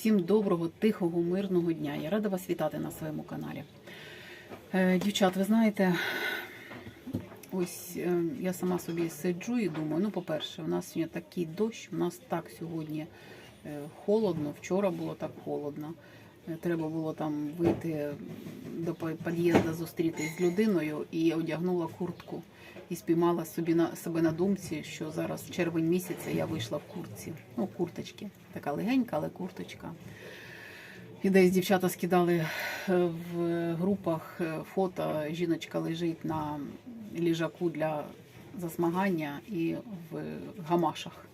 Всім доброго, тихого, мирного дня. Я рада вас вітати на своєму каналі. Е, Дівчат, ви знаєте, ось е, я сама собі сиджу і думаю, ну, по-перше, у нас сьогодні такий дощ, у нас так сьогодні е, холодно, вчора було так холодно. Треба було там вийти до під'їзду, зустрітись з людиною і одягнула куртку. І спіймала собі на себе на думці, що зараз червень місяця я вийшла в куртці. Ну, курточки. Така легенька, але курточка. І десь дівчата скидали е, в групах е, фото. Жіночка лежить на ліжаку для засмагання і в гамашах.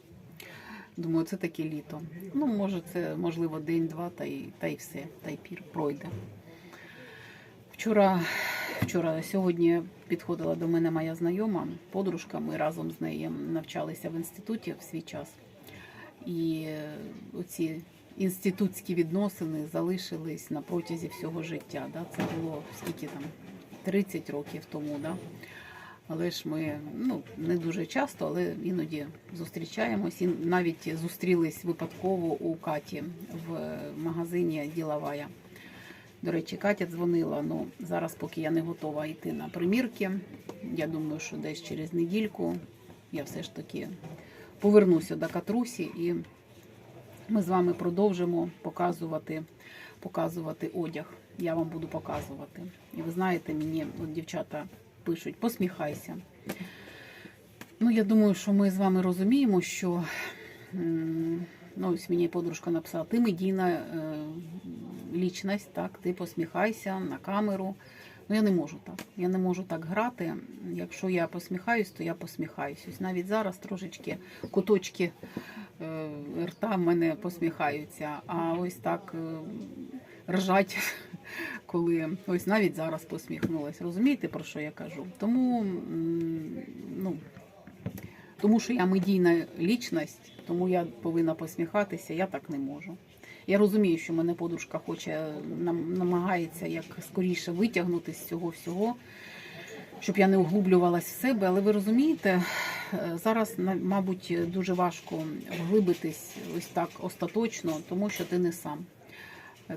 Думаю, це таке літо. Ну, може, це можливо день-два, та й та й все, та й пір пройде. Вчора, вчора, сьогодні підходила до мене моя знайома, подружка. Ми разом з нею навчалися в інституті в свій час. І оці інститутські відносини залишились на протязі всього життя. Да? Це було скільки там 30 років тому. Да? Але ж ми ну, не дуже часто, але іноді зустрічаємось. І навіть зустрілись випадково у Каті в магазині Діловая. До речі, Катя дзвонила. Ну зараз, поки я не готова йти на примірки. Я думаю, що десь через недільку я все ж таки повернуся до Катрусі і ми з вами продовжимо показувати, показувати одяг. Я вам буду показувати. І ви знаєте, мені от дівчата пишуть, посміхайся. Ну, я думаю, що ми з вами розуміємо, що ну, ось мені подружка написала, ти медійна е, лічність, так, ти посміхайся на камеру. Ну, я не можу так. Я не можу так грати. Якщо я посміхаюсь, то я посміхаюсь. Ось навіть зараз трошечки куточки е, рта в мене посміхаються, а ось так е, ржать, коли ось навіть зараз посміхнулась. Розумієте, про що я кажу? Тому, ну, тому що я медійна лічність, тому я повинна посміхатися, я так не можу. Я розумію, що мене подружка хоче нам намагається як скоріше витягнути з цього всього, щоб я не углублювалась в себе. Але ви розумієте, е, зараз мабуть дуже важко вглибитись ось так остаточно, тому що ти не сам.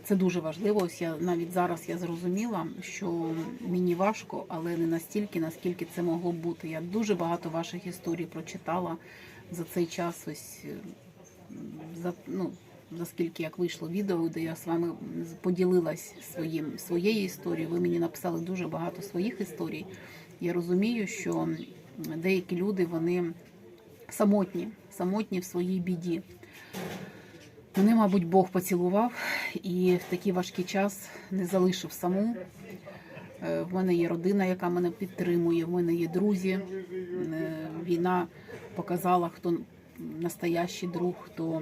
Це дуже важливо. Ось я навіть зараз я зрозуміла, що мені важко, але не настільки, наскільки це могло бути. Я дуже багато ваших історій прочитала за цей час. Ось за ну. За скільки як вийшло відео, де я з вами поділилась своїм своєю історією. Ви мені написали дуже багато своїх історій. Я розумію, що деякі люди вони самотні, самотні в своїй біді. Мене, мабуть, Бог поцілував і в такий важкий час не залишив саму. Е, В мене є родина, яка мене підтримує, в мене є друзі. Е, Війна показала, хто настоящий друг, хто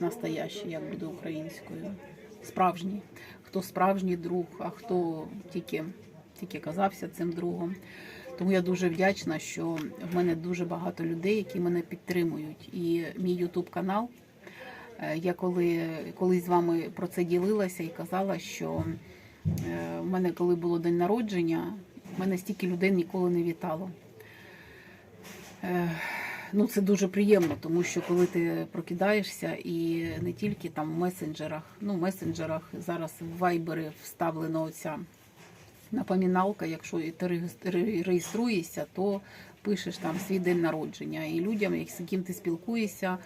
настоящий, як буде українською, справжній. Хто справжній друг, а хто тільки, тільки казався цим другом. Тому я дуже вдячна, що в мене дуже багато людей, які мене підтримують. І мій Ютуб канал. Е, Я коли колись з вами про це ділилася і казала, що е, в мене, коли було день народження, мене стільки людей ніколи не вітало. Е, Ну, це дуже приємно, тому що коли ти прокидаєшся і не тільки там в месенджерах, ну, в месенджерах зараз в вайбери вставлена оця напоміналка, якщо ти реєстр- реєструєшся, то пишеш там свій день народження. І людям, з яким ти спілкуєшся,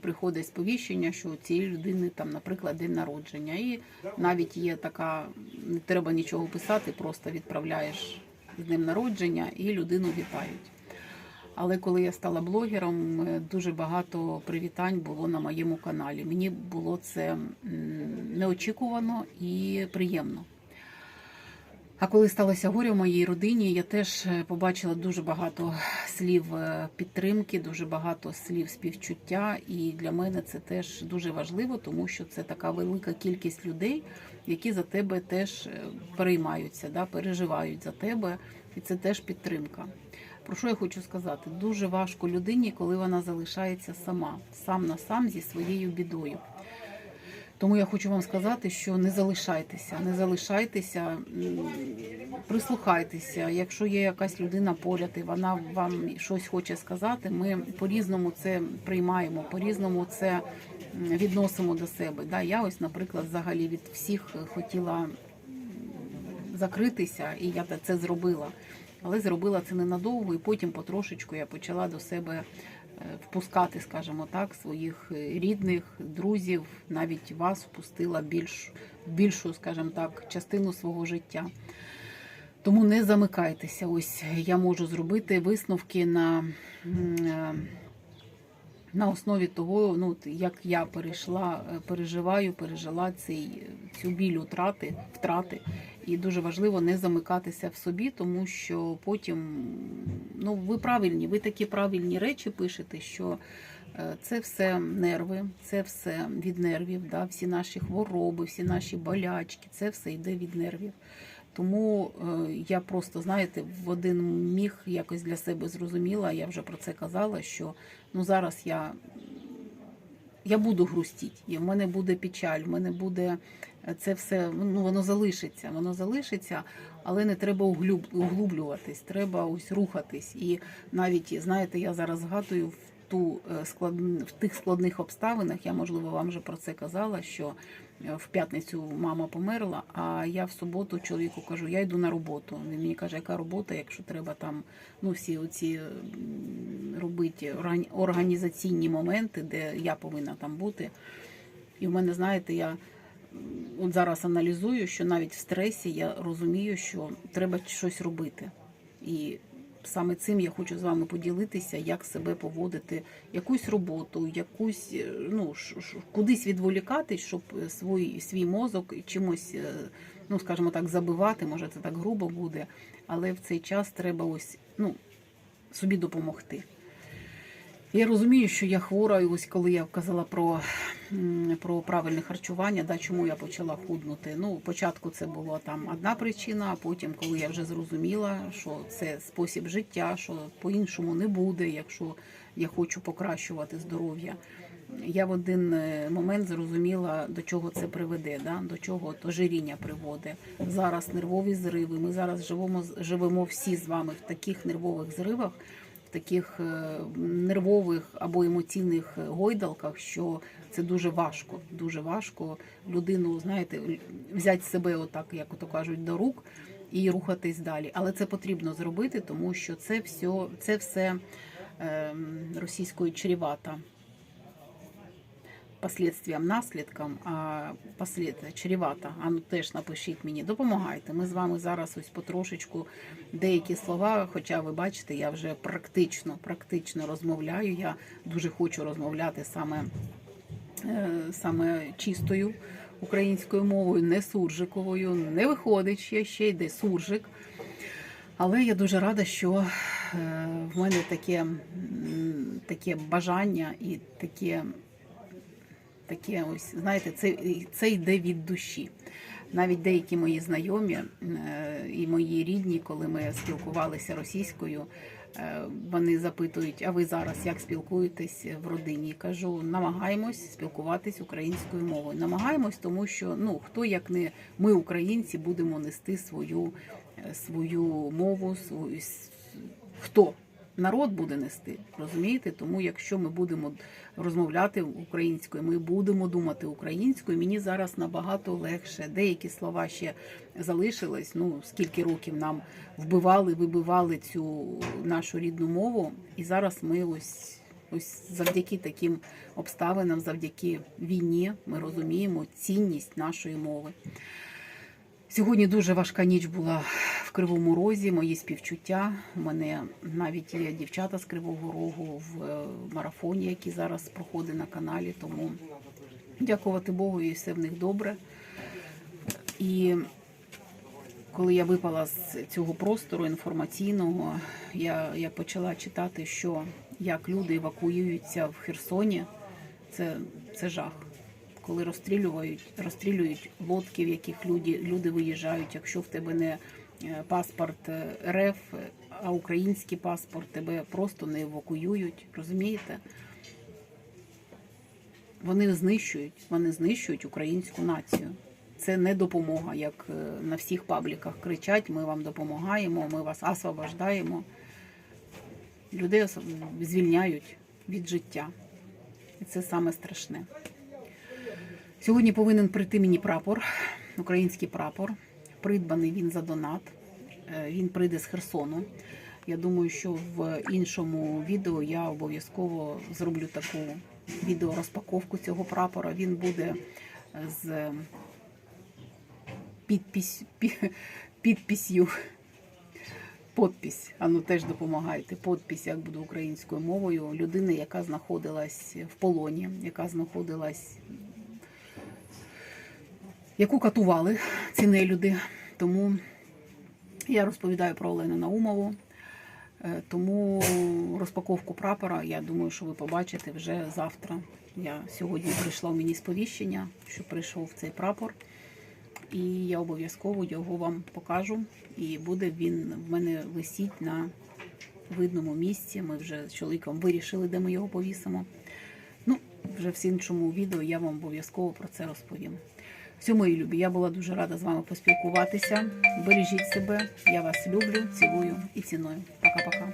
приходить сповіщення, що у цієї людини там, наприклад, день народження. І навіть є така, не треба нічого писати, просто відправляєш з днем народження і людину вітають. Але коли я стала блогером, е, дуже багато привітань було на моєму каналі. Мені було це неочікувано і приємно. А коли сталося горе в моїй родині, я теж е, побачила дуже багато слів е, підтримки, дуже багато слів співчуття. І для мене це теж дуже важливо, тому що це така велика кількість людей, які за тебе теж е, переймаються, да, переживають за тебе, і це теж підтримка. Про що я хочу сказати? Дуже важко людині, коли вона залишається сама, сам на сам зі своєю бідою. Тому я хочу вам сказати, що не залишайтеся, не залишайтеся, прислухайтеся. Якщо є якась людина поряд і вона вам щось хоче сказати, ми по-різному це приймаємо, по-різному це відносимо до себе. Да, я ось, наприклад, взагалі від всіх хотіла закритися, і я це зробила. Але зробила це ненадовго, і потім потрошечку я почала до себе е, впускати, скажімо так, своїх рідних, друзів, навіть вас впустила більш, більшу, скажімо так, частину свого життя. Тому не замикайтеся. Ось я можу зробити висновки на, е, на основі того, ну, як я перейшла, е, переживаю, пережила цей, цю біль утрати, втрати. І дуже важливо не замикатися в собі, тому що потім ну, ви правильні, ви такі правильні речі пишете, що е, це все нерви, це все від нервів, да, всі наші хвороби, всі наші болячки, це все йде від нервів. Тому е, я просто, знаєте, в один міг якось для себе зрозуміла, я вже про це казала, що ну зараз я, я буду грустіти, і в мене буде печаль, в мене буде е, це все, ну воно залишиться, воно залишиться, але не треба углуб, углублюватись, треба ось рухатись. І навіть, знаєте, я зараз згадую ту е, склад... в тих складних обставинах, я можливо вам вже про це казала, що е, в п'ятницю мама померла, а я в суботу чоловіку кажу, я йду на роботу. Він мені каже, яка робота, якщо треба там ну, всі оці робити організаційні моменти, де я повинна там бути. І в мене, знаєте, я от зараз аналізую, що навіть в стресі я розумію, що треба щось робити. І саме цим я хочу з вами поділитися, як себе поводити, якусь роботу, якусь е, ну ш- кудись відволікатись, щоб е, свій, свій мозок чимось, е, ну скажімо так, забивати. Може, це так грубо буде, але в цей час треба ось ну собі допомогти. Я розумію, що я хвора, і ось коли я казала про, про правильне харчування, да, чому я почала худнути. Ну, спочатку це була там одна причина, а потім, коли я вже зрозуміла, що це спосіб життя, що по-іншому не буде, якщо я хочу покращувати здоров'я. Я в один е, момент зрозуміла, до чого це приведе, да? до чого то ожиріння приводить. Зараз нервові зриви. Ми зараз живемо, живемо всі з вами в таких нервових зривах, таких е, нервових або емоційних гойдалках, що це дуже важко. Дуже важко людину, знаєте, взяти себе, отак, як то кажуть, до рук і рухатись далі. Але це потрібно зробити, тому що це все, це все ем, російською чрівата последствиям, наслідкам, а послід чревато. А ну теж напишіть мені, допомагайте. Ми з вами зараз ось потрошечку деякі слова, хоча ви бачите, я вже практично, практично розмовляю. Я дуже хочу розмовляти саме, е, саме чистою українською мовою, не суржиковою. Не виходить ще, ще йде суржик. Але я дуже рада, що е, в мене таке, таке бажання і таке таке ось, знаєте, це, це йде від душі. Навіть деякі мої знайомі е, і мої рідні, коли ми спілкувалися російською, е, вони запитують, а ви зараз як спілкуєтесь в родині? Кажу, намагаємось спілкуватись українською мовою. Намагаємось, тому що ну хто як не ми, українці, будемо нести свою, е, свою мову, свою хто народ буде нести, розумієте? Тому якщо ми будемо розмовляти українською, ми будемо думати українською. Мені зараз набагато легше. Деякі слова ще залишились. Ну скільки років нам вбивали, вибивали цю нашу рідну мову, і зараз ми ось. Ось завдяки таким обставинам, завдяки війні, ми розуміємо цінність нашої мови. Сьогодні дуже важка ніч була Кривому Розі. Мої співчуття. У мене навіть є дівчата з Кривого Рогу в е, марафоні, який зараз проходить на каналі. Тому дякувати Богу, і все в них добре. І коли я випала з цього простору інформаційного, я, я почала читати, що як люди евакуюються в Херсоні, це, це жах. Коли розстрілюють, розстрілюють лодки, в яких люди, люди виїжджають, якщо в тебе не паспорт е, РФ, а український паспорт, тебе просто не евакуюють, розумієте? Вони знищують, вони знищують українську націю. Це не допомога, як е, на всіх пабліках кричать: ми вам допомагаємо, ми вас освобождаємо. Людей звільняють від життя. І це саме страшне. Сьогодні повинен прийти мені прапор, український прапор. Придбаний він за донат. Е, Він прийде з Херсону. Я думаю, що в іншому відео я обов'язково зроблю таку відеорозпаковку цього прапора. Він буде з підпись, пі- підписью. Подпись, а ну теж допомагайте. Подпись, як буде українською мовою, людини, яка знаходилась в полоні, яка знаходилась, яку катували ці нелюди. Тому я розповідаю про Олену Наумову. Е, Тому розпаковку прапора, я думаю, що ви побачите вже завтра. Я сьогодні прийшла у мені сповіщення, що прийшов цей прапор. І я обов'язково його вам покажу. І буде він в мене висіть на видному місці. Ми вже з чоловіком вирішили, де ми його повісимо. Ну, вже в іншому відео я вам обов'язково про це розповім. Все, мої любі, я була дуже рада з вами поспілкуватися. Бережіть себе, я вас люблю, цілую і ціную. Пока-пока.